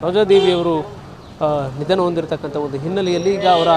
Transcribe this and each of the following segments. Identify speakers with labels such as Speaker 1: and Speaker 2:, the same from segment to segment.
Speaker 1: ರೋಜಾದೇವಿಯವರು ನಿಧನ ಹೊಂದಿರತಕ್ಕಂಥ ಒಂದು ಹಿನ್ನೆಲೆಯಲ್ಲಿ ಈಗ ಅವರ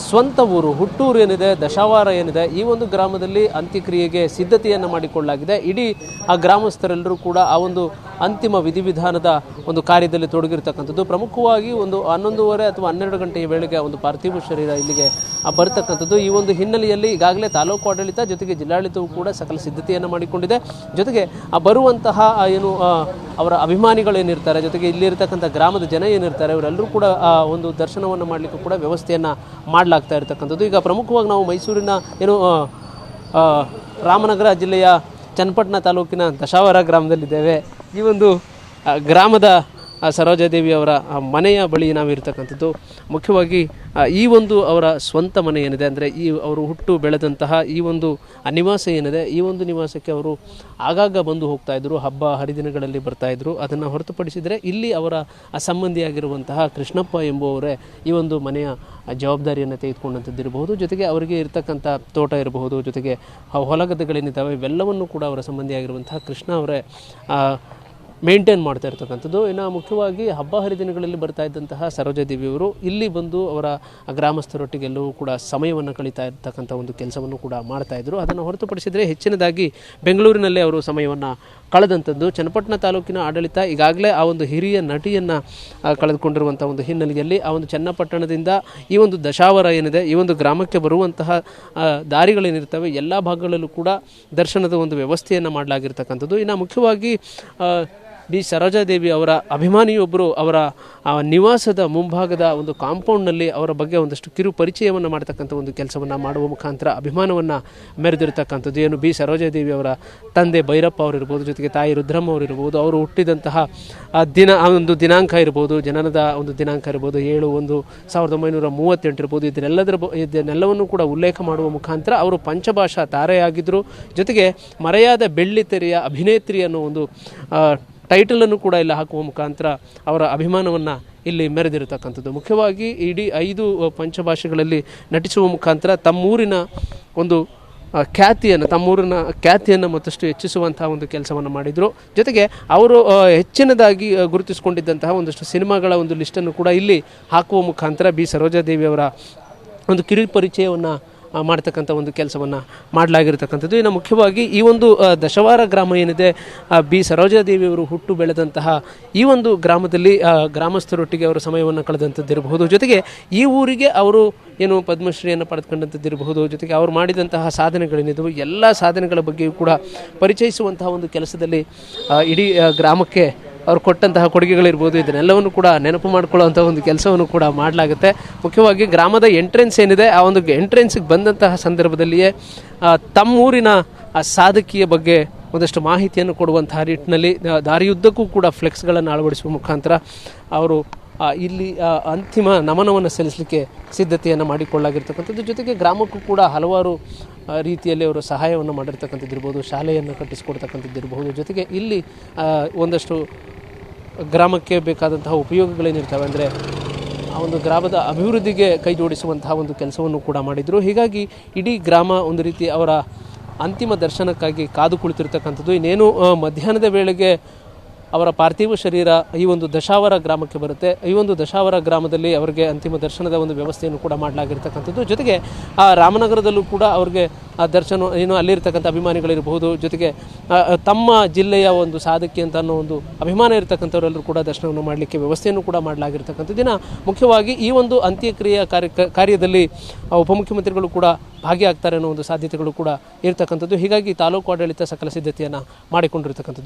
Speaker 1: ಸ್ವಂತ ಊರು ಹುಟ್ಟೂರು ಏನಿದೆ ದಶಾವಾರ ಏನಿದೆ ಈ ಒಂದು ಗ್ರಾಮದಲ್ಲಿ ಅಂತ್ಯಕ್ರಿಯೆಗೆ ಸಿದ್ಧತೆಯನ್ನು ಮಾಡಿಕೊಳ್ಳಲಾಗಿದೆ. ಇಡೀ ಆ ಗ್ರಾಮಸ್ಥರೆಲ್ಲರೂ ಕೂಡ ಆ ಒಂದು ಅಂತಿಮ ವಿಧಿವಿಧಾನದ ಒಂದು ಕಾರ್ಯದಲ್ಲಿ ತೊಡಗಿರ್ತಕ್ಕಂಥದ್ದು. ಪ್ರಮುಖವಾಗಿ ಒಂದು ಹನ್ನೊಂದುವರೆ ಅಥವಾ ಹನ್ನೆರಡು ಗಂಟೆಯ ವೇಳೆಗೆ ಒಂದು ಪಾರ್ಥಿವ ಶರೀರ ಇಲ್ಲಿಗೆ ಆ, ಬರ್ತಕ್ಕಂಥದ್ದು. ಈ ಒಂದು ಹಿನ್ನೆಲೆಯಲ್ಲಿ ಈಗಾಗಲೇ ತಾಲೂಕು ಆಡಳಿತ ಜೊತೆಗೆ ಜಿಲ್ಲಾಡಳಿತವು ಕೂಡ ಸಕಲ ಸಿದ್ಧತೆಯನ್ನು ಮಾಡಿಕೊಂಡಿದೆ. ಜೊತೆಗೆ ಆ ಬರುವಂತಹ ಏನು ಆ, ಅವರ ಅಭಿಮಾನಿಗಳೇನಿರ್ತಾರೆ ಜೊತೆಗೆ ಇಲ್ಲಿರ್ತಕ್ಕಂಥ ಗ್ರಾಮದ ಜನ ಏನಿರ್ತಾರೆ ಇವರೆಲ್ಲರೂ ಕೂಡ ಆ ಒಂದು ದರ್ಶನವನ್ನು ಮಾಡಲಿಕ್ಕೂ ಕೂಡ ವ್ಯವಸ್ಥೆಯನ್ನು ಮಾಡಲಾಗ್ತಾ ಇರತಕ್ಕಂಥದ್ದು. ಈಗ ಪ್ರಮುಖವಾಗಿ ನಾವು ಮೈಸೂರಿನ ಏನು ರಾಮನಗರ ಜಿಲ್ಲೆಯ ಚನ್ನಪಟ್ಟಣ ತಾಲೂಕಿನ ದಶಾವರ ಗ್ರಾಮದಲ್ಲಿದ್ದೇವೆ. ಈ ಒಂದು ಗ್ರಾಮದ ಆ, ಸರೋಜಾದೇವಿ ಅವರ ಆ, ಮನೆಯ ಬಳಿ ನಾವಿರ್ತಕ್ಕಂಥದ್ದು ಮುಖ್ಯವಾಗಿ ಈ ಒಂದು ಅವರ ಸ್ವಂತ ಮನೆ ಏನಿದೆ ಅಂದರೆ ಈ ಅವರು ಹುಟ್ಟು ಬೆಳೆದಂತಹ ಈ ಒಂದು ನಿವಾಸ ಏನಿದೆ ಈ ಒಂದು ನಿವಾಸಕ್ಕೆ ಅವರು ಆಗಾಗ ಬಂದು ಹೋಗ್ತಾ ಇದ್ರು ಹಬ್ಬ ಹರಿದಿನಗಳಲ್ಲಿ ಬರ್ತಾಯಿದ್ರು ಅದನ್ನು ಹೊರತುಪಡಿಸಿದರೆ ಇಲ್ಲಿ ಅವರ ಸಂಬಂಧಿಯಾಗಿರುವಂತಹ ಕೃಷ್ಣಪ್ಪ ಎಂಬುವವರೇ ಈ ಒಂದು ಮನೆಯ ಜವಾಬ್ದಾರಿಯನ್ನು ತೆಗೆದುಕೊಂಡಂಥದ್ದಿರಬಹುದು. ಜೊತೆಗೆ ಅವರಿಗೆ ಇರತಕ್ಕಂಥ ತೋಟ ಇರಬಹುದು ಜೊತೆಗೆ ಹೊಲಗದ್ದೆಗಳೇನಿದ್ದಾವೆ ಇವೆಲ್ಲವನ್ನು ಕೂಡ ಅವರ ಸಂಬಂಧಿಯಾಗಿರುವಂತಹ ಕೃಷ್ಣ ಅವರೇ ಮೇಂಟೈನ್ ಮಾಡ್ತಾ ಇರ್ತಕ್ಕಂಥದ್ದು. ಇನ್ನು ಮುಖ್ಯವಾಗಿ ಹಬ್ಬ ಹರಿದಿನಗಳಲ್ಲಿ ಬರ್ತಾ ಇದ್ದಂತಹ ಸರೋಜಾದೇವಿಯವರು ಇಲ್ಲಿ ಬಂದು ಅವರ ಗ್ರಾಮಸ್ಥರೊಟ್ಟಿಗೆಲ್ಲೂ ಕೂಡ ಸಮಯವನ್ನು ಕಳೀತಾ ಇರ್ತಕ್ಕಂಥ ಒಂದು ಕೆಲಸವನ್ನು ಕೂಡ ಮಾಡ್ತಾ ಇದ್ರು. ಅದನ್ನು ಹೊರತುಪಡಿಸಿದರೆ ಹೆಚ್ಚಿನದಾಗಿ ಬೆಂಗಳೂರಿನಲ್ಲೇ ಅವರು ಸಮಯವನ್ನು ಕಳೆದಂಥದ್ದು. ಚನ್ನಪಟ್ಟಣ ತಾಲೂಕಿನ ಆಡಳಿತ ಈಗಾಗಲೇ ಆ ಒಂದು ಹಿರಿಯ ನಟಿಯನ್ನು ಕಳೆದುಕೊಂಡಿರುವಂಥ ಒಂದು ಹಿನ್ನೆಲೆಯಲ್ಲಿ ಆ ಒಂದು ಚನ್ನಪಟ್ಟಣದಿಂದ ಈ ಒಂದು ದಶಾವರ ಏನಿದೆ, ಈ ಒಂದು ಗ್ರಾಮಕ್ಕೆ ಬರುವಂತಹ ದಾರಿಗಳೇನಿರ್ತವೆ, ಎಲ್ಲ ಭಾಗಗಳಲ್ಲೂ ಕೂಡ ದರ್ಶನದ ಒಂದು ವ್ಯವಸ್ಥೆಯನ್ನು ಮಾಡಲಾಗಿರ್ತಕ್ಕಂಥದ್ದು. ಇನ್ನು ಮುಖ್ಯವಾಗಿ ಬಿ ಸರೋಜಾದೇವಿ ಅವರ ಅಭಿಮಾನಿಯೊಬ್ಬರು ಅವರ ನಿವಾಸದ ಮುಂಭಾಗದ ಒಂದು ಕಾಂಪೌಂಡ್ನಲ್ಲಿ ಅವರ ಬಗ್ಗೆ ಒಂದಷ್ಟು ಕಿರು ಪರಿಚಯವನ್ನು ಮಾಡ್ತಕ್ಕಂಥ ಒಂದು ಕೆಲಸವನ್ನು ಮಾಡುವ ಮುಖಾಂತರ ಅಭಿಮಾನವನ್ನು ಮೆರೆದಿರ್ತಕ್ಕಂಥದ್ದು ಏನು? ಬಿ ಸರೋಜಾದೇವಿ ಅವರ ತಂದೆ ಭೈರಪ್ಪ ಅವರಿರ್ಬೋದು, ಜೊತೆಗೆ ತಾಯಿ ರುದ್ರಮ್ಮ ಅವರಿರ್ಬೋದು, ಅವರು ಹುಟ್ಟಿದಂತಹ ದಿನ ಒಂದು ದಿನಾಂಕ ಇರ್ಬೋದು, ಜನನದ ಒಂದು ದಿನಾಂಕ ಇರ್ಬೋದು, ಏಳು, ಒಂದು, ಸಾವಿರದ ಒಂಬೈನೂರ ಮೂವತ್ತೆಂಟು ಇರ್ಬೋದು, ಇದನ್ನೆಲ್ಲದರ ಇದನ್ನೆಲ್ಲವನ್ನು ಕೂಡ ಉಲ್ಲೇಖ ಮಾಡುವ ಮುಖಾಂತರ ಅವರು ಪಂಚಭಾಷಾ ತಾರೆಯಾಗಿದ್ದರು ಜೊತೆಗೆ ಮರೆಯಾದ ಬೆಳ್ಳಿತೆರೆಯ ಅಭಿನೇತ್ರಿ ಅನ್ನೋ ಒಂದು ಟೈಟಲನ್ನು ಕೂಡ ಇಲ್ಲಿ ಹಾಕುವ ಮುಖಾಂತರ ಅವರ ಅಭಿಮಾನವನ್ನು ಇಲ್ಲಿ ಮೆರೆದಿರತಕ್ಕಂಥದ್ದು. ಮುಖ್ಯವಾಗಿ ಇಡೀ ಐದು ಪಂಚಭಾಷೆಗಳಲ್ಲಿ ನಟಿಸುವ ಮುಖಾಂತರ ತಮ್ಮೂರಿನ ಒಂದು ಖ್ಯಾತಿಯನ್ನು, ತಮ್ಮೂರಿನ ಖ್ಯಾತಿಯನ್ನು ಮತ್ತಷ್ಟು ಹೆಚ್ಚಿಸುವಂತಹ ಒಂದು ಕೆಲಸವನ್ನು ಮಾಡಿದರು. ಜೊತೆಗೆ ಅವರು ಹೆಚ್ಚಿನದಾಗಿ ಗುರುತಿಸಿಕೊಂಡಿದ್ದಂತಹ ಒಂದಷ್ಟು ಸಿನಿಮಾಗಳ ಒಂದು ಲಿಸ್ಟನ್ನು ಕೂಡ ಇಲ್ಲಿ ಹಾಕುವ ಮುಖಾಂತರ ಬಿ. ಸರೋಜಾದೇವಿ ಅವರ ಒಂದು ಕಿರು ಪರಿಚಯವನ್ನು ಮಾಡ್ತಕ್ಕಂಥ ಒಂದು ಕೆಲಸವನ್ನು ಮಾಡಲಾಗಿರ್ತಕ್ಕಂಥದ್ದು. ಇನ್ನು ಮುಖ್ಯವಾಗಿ ಈ ಒಂದು ದಶವಾರ ಗ್ರಾಮ ಏನಿದೆ ಬಿ. ಸರೋಜಾದೇವಿಯವರು ಹುಟ್ಟು ಬೆಳೆದಂತಹ ಈ ಒಂದು ಗ್ರಾಮದಲ್ಲಿ ಗ್ರಾಮಸ್ಥರೊಟ್ಟಿಗೆ ಅವರು ಸಮಯವನ್ನು ಕಳೆದಂಥದ್ದಿರಬಹುದು. ಜೊತೆಗೆ ಈ ಊರಿಗೆ ಅವರು ಏನು ಪದ್ಮಶ್ರೀಯನ್ನು ಪಡೆದುಕೊಂಡಂಥದ್ದಿರಬಹುದು. ಜೊತೆಗೆ ಅವರು ಮಾಡಿದಂತಹ ಸಾಧನೆಗಳೇನಿದ್ದವು ಎಲ್ಲ ಸಾಧನೆಗಳ ಬಗ್ಗೆಯೂ ಕೂಡ ಪರಿಚಯಿಸುವಂತಹ ಒಂದು ಕೆಲಸದಲ್ಲಿ ಇಡೀ ಗ್ರಾಮಕ್ಕೆ ಅವ್ರು ಕೊಟ್ಟಂತಹ ಕೊಡುಗೆಗಳಿರ್ಬೋದು, ಇದನ್ನೆಲ್ಲವನ್ನು ಕೂಡ ನೆನಪು ಮಾಡಿಕೊಳ್ಳುವಂಥ ಒಂದು ಕೆಲಸವನ್ನು ಕೂಡ ಮಾಡಲಾಗುತ್ತೆ. ಮುಖ್ಯವಾಗಿ ಗ್ರಾಮದ ಎಂಟ್ರೆನ್ಸ್ ಏನಿದೆ, ಆ ಒಂದು ಎಂಟ್ರೆನ್ಸಿಗೆ ಬಂದಂತಹ ಸಂದರ್ಭದಲ್ಲಿಯೇ ತಮ್ಮೂರಿನ ಸಾಧಕಿಯ ಬಗ್ಗೆ ಒಂದಷ್ಟು ಮಾಹಿತಿಯನ್ನು ಕೊಡುವಂತಹ ನಿಟ್ಟಿನಲ್ಲಿ ದಾರಿಯುದ್ದಕ್ಕೂ ಕೂಡ ಫ್ಲೆಕ್ಸ್ಗಳನ್ನು ಅಳವಡಿಸುವ ಮುಖಾಂತರ ಅವರು ಇಲ್ಲಿ ಅಂತಿಮ ನಮನವನ್ನು ಸಲ್ಲಿಸಲಿಕ್ಕೆ ಸಿದ್ಧತೆಯನ್ನು ಮಾಡಿಕೊಳ್ಳಾಗಿರ್ತಕ್ಕಂಥದ್ದು ಜೊತೆಗೆ ಗ್ರಾಮಕ್ಕೂ ಕೂಡ ಹಲವಾರು ರೀತಿಯಲ್ಲಿ ಅವರು ಸಹಾಯವನ್ನು ಮಾಡಿರ್ತಕ್ಕಂಥದ್ದಿರ್ಬೋದು, ಶಾಲೆಯನ್ನು ಕಟ್ಟಿಸಿಕೊಡ್ತಕ್ಕಂಥದ್ದಿರಬಹುದು ಜೊತೆಗೆ ಇಲ್ಲಿ ಒಂದಷ್ಟು ಗ್ರಾಮಕ್ಕೆ ಬೇಕಾದಂತಹ ಉಪಯೋಗಗಳೇನಿರ್ತವೆ ಅಂದರೆ, ಆ ಒಂದು ಗ್ರಾಮದ ಅಭಿವೃದ್ಧಿಗೆ ಕೈ ಜೋಡಿಸುವಂತಹ ಒಂದು ಕೆಲಸವನ್ನು ಕೂಡ ಮಾಡಿದರು. ಹೀಗಾಗಿ ಇಡೀ ಗ್ರಾಮ ಒಂದು ರೀತಿ ಅವರ ಅಂತಿಮ ದರ್ಶನಕ್ಕಾಗಿ ಕಾದು ಕುಳಿತಿರ್ತಕ್ಕಂಥದ್ದು. ಇನ್ನೇನು ಮಧ್ಯಾಹ್ನದ ವೇಳೆಗೆ ಅವರ ಪಾರ್ಥಿವ ಶರೀರ ಈ ಒಂದು ದಶಾವರ ಗ್ರಾಮಕ್ಕೆ ಬರುತ್ತೆ. ಈ ಒಂದು ದಶಾವರ ಗ್ರಾಮದಲ್ಲಿ ಅವರಿಗೆ ಅಂತಿಮ ದರ್ಶನದ ಒಂದು ವ್ಯವಸ್ಥೆಯನ್ನು ಕೂಡ ಮಾಡಲಾಗಿರ್ತಕ್ಕಂಥದ್ದು. ಜೊತೆಗೆ ಆ ರಾಮನಗರದಲ್ಲೂ ಕೂಡ ಅವ್ರಿಗೆ ಆ ದರ್ಶನ ಏನು ಅಲ್ಲಿರ್ತಕ್ಕಂಥ ಅಭಿಮಾನಿಗಳಿರಬಹುದು. ಜೊತೆಗೆ ತಮ್ಮ ಜಿಲ್ಲೆಯ ಒಂದು ಸಾಧಕಿ ಅಂತ ಅನ್ನೋ ಒಂದು ಅಭಿಮಾನ ಇರತಕ್ಕಂಥವರೆಲ್ಲರೂ ಕೂಡ ದರ್ಶನವನ್ನು ಮಾಡಲಿಕ್ಕೆ ವ್ಯವಸ್ಥೆಯನ್ನು ಕೂಡ ಮಾಡಲಾಗಿರ್ತಕ್ಕಂಥ ದಿನ. ಮುಖ್ಯವಾಗಿ ಈ ಒಂದು ಅಂತ್ಯಕ್ರಿಯೆ ಕಾರ್ಯ ಕಾರ್ಯದಲ್ಲಿ ಉಪಮುಖ್ಯಮಂತ್ರಿಗಳು ಕೂಡ ಭಾಗಿಯಾಗ್ತಾರೆ ಅನ್ನೋ ಒಂದು ಸಾಧ್ಯತೆಗಳು ಕೂಡ ಇರತಕ್ಕಂಥದ್ದು. ಹೀಗಾಗಿ ತಾಲೂಕು ಆಡಳಿತ ಸಕಲ ಸಿದ್ಧತೆಯನ್ನು ಮಾಡಿಕೊಂಡಿರ್ತಕ್ಕಂಥದ್ದು.